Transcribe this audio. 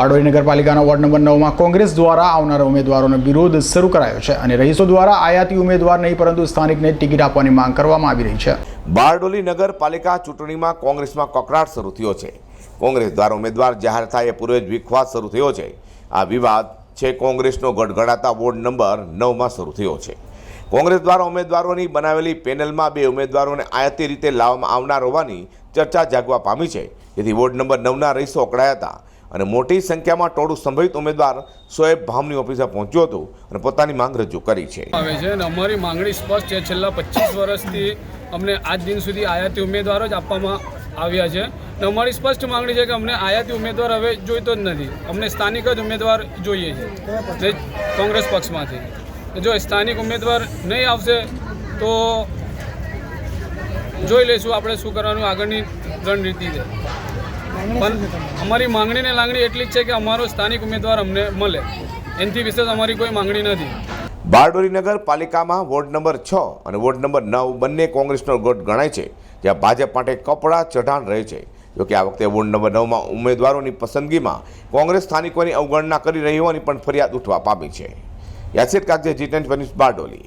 બારડોલી નગરપાલિકાના ward number નવમાં કોંગ્રેસ દ્વારા આવનારા ઉમેદવારોનો વિરોધ શરૂ કરાયો છે અને રહીશો દ્વારા આયાતી ઉમેદવાર નહીં, પરંતુ સ્થાનિકને ટિકિટ આપવાની માંગ કરવામાં આવી રહી છે. બારડોલી નગરપાલિકા ચૂંટણીમાં કોંગ્રેસમાં કકળાટ શરૂ થયો છે. કોંગ્રેસ દ્વારા ઉમેદવાર જાહેર થાય એ પૂર્વે જ વિખવાદ શરૂ થયો છે. આ વિવાદ છે કોંગ્રેસનો ગડગડાતા વોર્ડ નંબર નવમાં શરૂ થયો છે. કોંગ્રેસ દ્વારા ઉમેદવારોની બનાવેલી પેનલમાં બે ઉમેદવારોને આયાતી રીતે લાવવામાં આવનાર હોવાની ચર્ચા જાગવા પામી છે. જેથી વોર્ડ નંબર નવના રહીશો અકળાયા હતા. અને મોટી સંખ્યામાં ટોળું સંભવિત ઉમેદવાર સોએબ ભામની ઓફિસે પહોંચ્યો હતું અને પોતાની માંગ રજૂ કરી છે. આવે છે અને અમારી માંગણી સ્પષ્ટ છે. છેલ્લા પચીસ વર્ષથી અમને આજ દિન સુધી આયાતી ઉમેદવારો જ આપવામાં આવ્યા છે. અને અમારી સ્પષ્ટ માંગણી છે કે અમને આયાતી ઉમેદવાર હવે જોઈતો જ નથી. અમને સ્થાનિક જ ઉમેદવાર જોઈએ છે. કોંગ્રેસ પક્ષમાંથી. જો સ્થાનિક ઉમેદવાર નહીં આવશે તો જોઈ લઈશું આપણે શું કરવાનું આગળની રણનીતિ છે. પણ અમારી માંગણી ને લાગણી એટલી જ છે કે અમારો સ્થાનિક ઉમેદવાર અમને મળે. એનાથી વિશેષ અમારી કોઈ માંગણી નથી. બારડોલી નગરપાલિકામાં વોર્ડ નંબર છ અને વોર્ડ નંબર નવ બંને કોંગ્રેસનો ગઢ ગણાય છે. જ્યાં ભાજપ માટે કપડાં ચઢાણ રહે છે. જોકે આ વખતે વોર્ડ નંબર નવમાં ઉમેદવારોની પસંદગીમાં કોંગ્રેસ સ્થાનિકોની અવગણના કરી રહી હોવાની પણ ફરિયાદ ઉઠવા પામી છે. યાસિર કાગજે જી ટેન બારડોલી.